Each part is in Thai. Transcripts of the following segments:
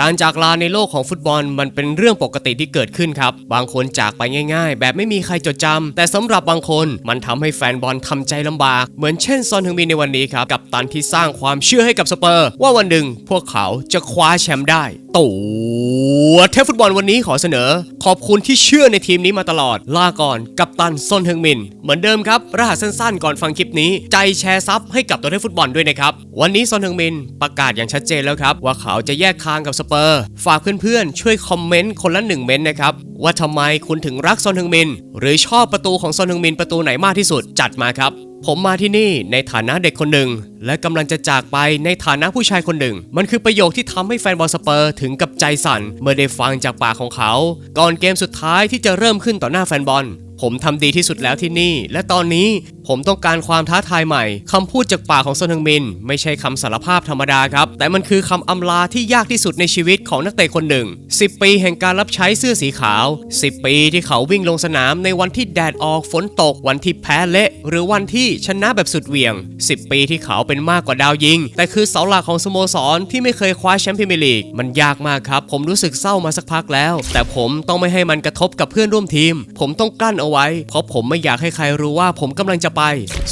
การจากลาในโลกของฟุตบอลมันเป็นเรื่องปกติที่เกิดขึ้นครับ บางคนจากไปง่าย ๆ แบบไม่มีใครจดจำแต่สำหรับบางคนมันทำให้แฟนบอลทำใจลำบาก เหมือนเช่นซอนฮึงมินในวันนี้ครับ กับตันที่สร้างความเชื่อให้กับสเปอร์ ว่าวันหนึ่งพวกเขาจะคว้าแชมป์ได้ ตัวเทพฟุตบอลวันนี้ขอเสนอ ขอบคุณที่เชื่อในทีมนี้มาตลอด ลาก่อนกับตันซอนฮึงมิน เหมือนเดิมครับ รหัสสั้นๆ ก่อนฟังคลิปนี้ ใจแชร์ซับให้กับตัวเทพฟุตบอลด้วยนะครับ วันนี้ซอนฮึงมินประกาศอย่างชัดเจนแล้วครับ ว่าเขาจะแยกทางกับสเปอร์ ฝากเพื่อนๆ ช่วยคอมเมนต์คนละหนึ่งเมนต์นะครับว่าทำไมคุณถึงรักซอนฮึงมิน หรือชอบประตูของซอนฮึงมินประตูไหนมากที่สุดจัดมาครับผมมาที่นี่ในฐานะเด็กคนหนึ่ง และกำลังจะจากไปในฐานะผู้ชายคนหนึ่ง มันคือประโยคที่ทำให้แฟนบอลสเปอร์ถึงกับใจสั่น เมื่อได้ฟังจากปากของเขา ก่อนเกมสุดท้ายที่จะเริ่มขึ้นต่อหน้าแฟนบอล ผมทำดีที่สุดแล้วที่นี่ และตอนนี้ผมต้องการความท้าทายใหม่คำพูดจากปากของซนฮึงมิน ไม่ใช่คำสารภาพธรรมดาครับ แต่มันคือคำอำลาที่ยากที่สุดในชีวิตของนักเตะคนหนึ่ง 10 ปีแห่งการรับใช้เสื้อสีขาว 10 ปีที่เขาวิ่งลงสนามในวันที่แดดออกฝนตก วันที่แพ้เละ หรือวันที่ชนะแบบสุดเหวี่ยง 10 ปีที่เขาเป็นมากกว่าดาวยิง แต่คือเสาหลักของสโมสรที่ไม่เคยคว้าแชมป์พรีเมียร์ลีกมันยากมากครับ ผมรู้สึกเศร้ามาสักพักแล้ว แต่ผมต้องไม่ให้มันกระทบกับเพื่อนร่วมทีม ผมต้องกลั้นเอาไว้ เพราะผมไม่อยากให้ใครรู้ว่าผมกำลังจะไป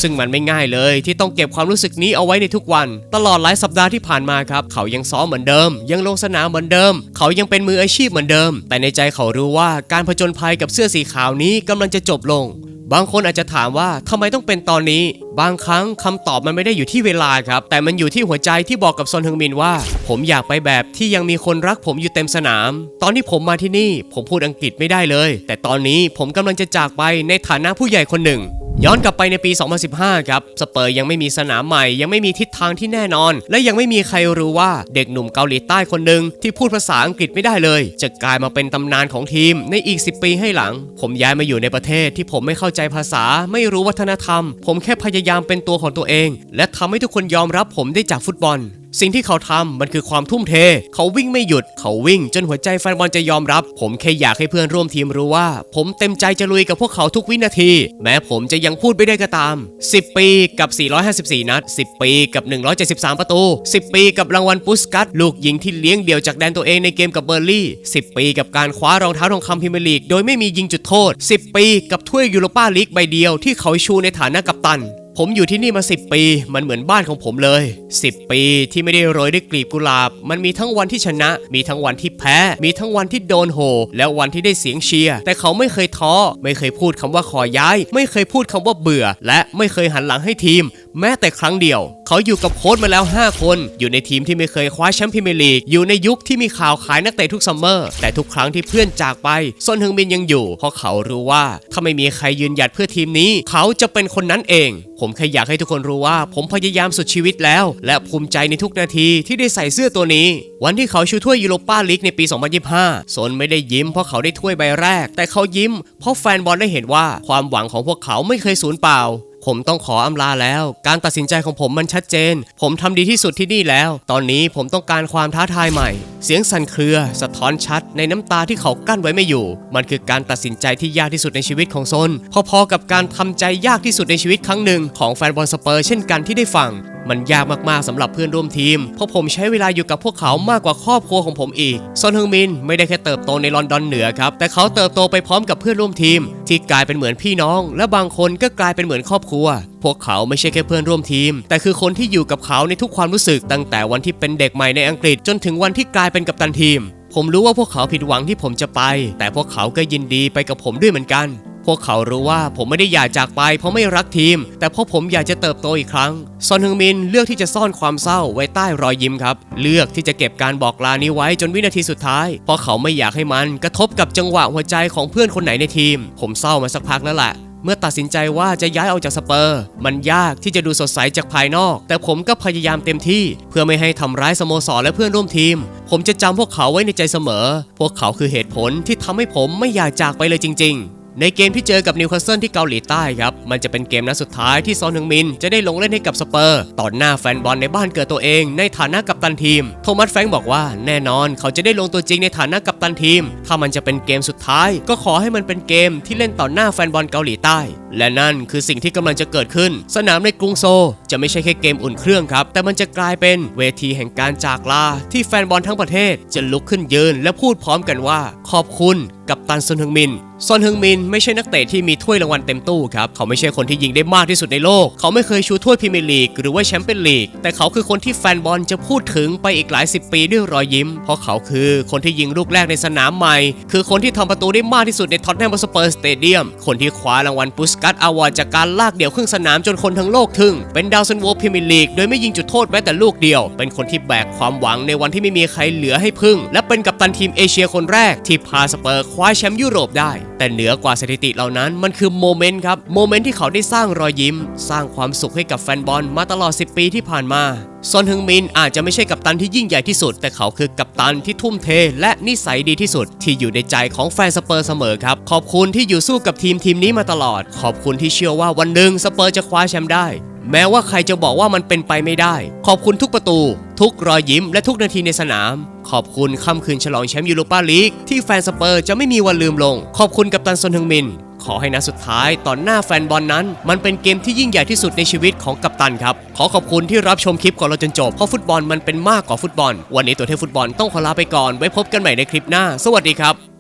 ซึ่งมันไม่ง่ายเลยที่ต้องเก็บความรู้สึกนี้เอาไว้ในทุกวัน ตลอดหลายสัปดาห์ที่ผ่านมาครับ เขายังซ้อมเหมือนเดิม ยังลงสนามเหมือนเดิม เขายังเป็นมืออาชีพเหมือนเดิม แต่ในใจเขารู้ว่าการผจญภัยกับเสื้อสีขาวนี้กำลังจะจบลงบางคนอาจจะถามว่าทำไมต้องเป็นตอนนี้ บางครั้งคำตอบมันไม่ได้อยู่ที่เวลาครับ แต่มันอยู่ที่หัวใจที่บอกกับซอนฮึงมินว่า ผมอยากไปแบบที่ยังมีคนรักผมอยู่เต็มสนาม ตอนที่ผมมาที่นี่ ผมพูดอังกฤษไม่ได้เลย แต่ตอนนี้ผมกำลังจะจากไปในฐานะผู้ใหญ่คนหนึ่ง ย้อนกลับไปในปี 2015 ครับ สเปอร์ยังไม่มีสนามใหม่ ยังไม่มีทิศทางที่แน่นอน และยังไม่มีใครรู้ว่าเด็กหนุ่มเกาหลีใต้คนหนึ่งที่พูดภาษาอังกฤษไม่ได้เลย จะกลายมาเป็นตำนานของทีมในอีก 10 ปีให้หลัง ผมย้ายมาอยู่ในประเทศที่ผมไม่เข้าใจภาษา ไม่รู้วัฒนธรรม ผมแค่พยายามเป็นตัวของตัวเอง และทำให้ทุกคนยอมรับผมได้จากฟุตบอล สิ่งที่เขาทำมันคือความทุ่มเท เขาวิ่งไม่หยุด เขาวิ่งจนหัวใจแฟนบอลจะยอมรับ ผมแค่อยากให้เพื่อนร่วมทีมรู้ว่า ผมเต็มใจจะลุยกับพวกเขาทุกวินาที แม้ผมจะยังพูดไม่ได้ก็ตาม 10 ปีกับ 454 นัด 10 ปีกับ 173 ประตู 10 ปีกับรางวัลปุสกัตลูกยิงที่เลี้ยงเดี่ยวจากแดนตัวเองในเกมกับเบอร์ลี่ 10 ปีกับการคว้ารองเท้าทองคำพรีเมียร์ลีกโดยไม่มียิงจุดโทษ 10 ปีกับถ้วยยูโรปาลีกใบเดียวที่เขาชูในฐานะกัปตัน ผมอยู่ที่นี่มา 10 ปี มันเหมือนบ้านของผมเลย 10 ปีที่ไม่ได้โรยด้วยกลีบกุหลาบ มันมีทั้งวันที่ชนะ มีทั้งวันที่แพ้ มีทั้งวันที่โดนโห และวันที่ได้เสียงเชียร์แต่เขาไม่เคยท้อ ไม่เคยพูดคำว่าขอย้าย ไม่เคยพูดคำว่าเบื่อ และไม่เคยหันหลังให้ทีม แม้แต่ครั้งเดียวเขาอยู่กับโค้ชมาแล้ว 5 คน อยู่ในทีมที่ไม่เคยคว้าแชมป์พรีเมียร์ลีก อยู่ในยุคที่มีข่าวขายนักเตะทุกซัมเมอร์ แต่ทุกครั้งที่เพื่อนจากไปซอนฮึงมินยังอยู่ เพราะเขารู้ว่าถ้าไม่มีใครยืนหยัดเพื่อทีมนี้ เขาจะเป็นคนนั้นเอง ผมแค่อยากให้ทุกคนรู้ว่า ผมพยายามสุดชีวิตแล้ว และภูมิใจในทุกนาทีที่ได้ใส่เสื้อตัวนี้ วันที่เขาชูถ้วยยูโรปาลีกในปี 2025ซนไม่ได้ยิ้มเพราะเขาได้ถ้วยใบแรก แต่เขายิ้ม เพราะแฟนบอลได้เห็นว่าความหวังของพวกเขาไม่เคยสูญเปล่า ผมต้องขออำลาแล้ว การตัดสินใจของผมมันชัดเจน ผมทำดีที่สุดที่นี่แล้ว ตอนนี้ผมต้องการความท้าทายใหม่ เสียงสั่นเครือ สะท้อนชัด ในน้ำตาที่เขากั้นไว้ไม่อยู่ มันคือการตัดสินใจที่ยากที่สุดในชีวิตของซนพอๆกับการทำใจยากที่สุดในชีวิตครั้งหนึ่งของแฟนบอลสเปอร์เช่นกันที่ได้ฟัง มันยากมากๆสำหรับเพื่อนร่วมทีม เพราะผมใช้เวลาอยู่กับพวกเขามากกว่าครอบครัวของผมอีก ซอนฮึงมินไม่ได้แค่เติบโตในลอนดอนเหนือครับ แต่เขาเติบโตไปพร้อมกับเพื่อนร่วมทีม ที่กลายเป็นเหมือนพี่น้อง และบางคนก็กลายเป็นเหมือนครอบครัว พวกเขาไม่ใช่แค่เพื่อนร่วมทีม แต่คือคนที่อยู่กับเขาในทุกความรู้สึกตั้งแต่วันที่เป็นเด็กใหม่ในอังกฤษจนถึงวันที่กลายเป็นกัปตันทีมผมรู้ว่าพวกเขาผิดหวังที่ผมจะไป แต่พวกเขาก็ยินดีไปกับผมด้วยเหมือนกัน พวกเขารู้ว่าผมไม่ได้อยากจากไปเพราะไม่รักทีม แต่เพราะผมอยากจะเติบโตอีกครั้ง ซอนฮึงมินเลือกที่จะซ่อนความเศร้าไว้ใต้รอยยิ้มครับ เลือกที่จะเก็บการบอกลานี้ไว้จนวินาทีสุดท้าย เพราะเขาไม่อยากให้มันกระทบกับจังหวะหัวใจของเพื่อนคนไหนในทีม ผมเศร้ามาสักพักแล้วแหละเมื่อตัดสินใจว่าจะย้ายออกจากสเปอร์ มันยากที่จะดูสดใสจากภายนอก แต่ผมก็พยายามเต็มที่ เพื่อไม่ให้ทำร้ายสโมสรและเพื่อนร่วมทีม ผมจะจำพวกเขาไว้ในใจเสมอ พวกเขาคือเหตุผลที่ทำให้ผมไม่อยากจากไปเลยจริง ๆ ในเกมที่เจอกับนิวคาสเซิลที่เกาหลีใต้ครับ มันจะเป็นเกมนัดสุดท้ายที่ซอนฮึงมินจะได้ลงเล่นให้กับสเปอร์ต่อหน้าแฟนบอลในบ้านเกิดตัวเองในฐานะกัปตันทีม โทมัสแฟงบอกว่าแน่นอนเขาจะได้ลงตัวจริงในฐานะกัปตันทีม ถ้ามันจะเป็นเกมสุดท้าย ก็ขอให้มันเป็นเกมที่เล่นต่อหน้าแฟนบอลเกาหลีใต้ และนั่นคือสิ่งที่กำลังจะเกิดขึ้น สนามในกรุงโซลจะไม่ใช่แค่เกมอุ่นเครื่องครับ แต่มันจะกลายเป็นเวทีแห่งการจากลา ที่แฟนบอลทั้งประเทศจะลุกขึ้นยืนและพูดพร้อมกันว่า ขอบคุณกับตันซอนฮึงมินซอนฮึงมินไม่ใช่นักเตะที่มีถ้วยรางวัลเต็มตู้ครับ เขาไม่ใช่คนที่ยิงได้มากที่สุดในโลก เขาไม่เคยชูถ้วยพรีเมียร์ลีกหรือว่าแชมเปี้ยนลีก แต่เขาคือคนที่แฟนบอลจะพูดถึงไปอีกหลายสิบปีด้วยรอยยิ้ม เพราะเขาคือคนที่ยิงลูกแรกในสนามใหม่ คือคนที่ทำประตูได้มากที่สุดในท็อตแนมสเปอร์สเตเดียม คนที่คว้ารางวัลปุสกัตอาวอร์ดจากการลากเดี่ยวครึ่งสนามจนคนทั้งโลกทึ่ง เป็นดาวซันโวพรีเมียร์ลีกโดยไม่ยิงจุดโทษแม้แต่ลูกเดียว เป็นคนที่แบกความหวังในวันที่ไม่มีใครเหลือให้พึ่ง และเป็นกัปตันทีมเอเชียคนแรกที่พาสเปอร์คว้าแชมป์ยุโรปได้ แต่เหนือกว่าสถิติเหล่านั้นมันคือโมเมนต์ครับโมเมนต์ที่เขาได้สร้างรอยยิ้ม สร้างความสุขให้กับแฟนบอลมาตลอด 10 ปีที่ผ่านมา ซอนฮึงมินอาจจะไม่ใช่กัปตันที่ยิ่งใหญ่ที่สุด แต่เขาคือกัปตันที่ทุ่มเท และนิสัยดีที่สุด ที่อยู่ในใจของแฟนสเปอร์เสมอครับ ขอบคุณที่อยู่สู้กับทีมทีมนี้มาตลอด ขอบคุณที่เชื่อว่าวันหนึ่งสเปอร์จะคว้าแชมป์ได้ แม้ว่าใครจะบอกว่ามันเป็นไปไม่ได้ ขอบคุณทุกประตู ทุกรอยยิ้มและทุกนาทีในสนาม ขอบคุณค่ำคืนฉลองแชมป์ยูโรปาลีกที่แฟนสเปอร์จะไม่มีวันลืมลง ขอบคุณกัปตันซอนฮึงมิน ขอให้นัดสุดท้ายต่อหน้าแฟนบอลนั้น มันเป็นเกมที่ยิ่งใหญ่ที่สุดในชีวิตของกัปตันครับ ขอขอบคุณที่รับชมคลิปของเราจนจบ เพราะฟุตบอลมันเป็นมากกว่าฟุตบอล วันนี้ตัวเทพฟุตบอลต้องขอลาไปก่อน ไว้พบกันใหม่ในคลิปหน้า สวัสดีครับ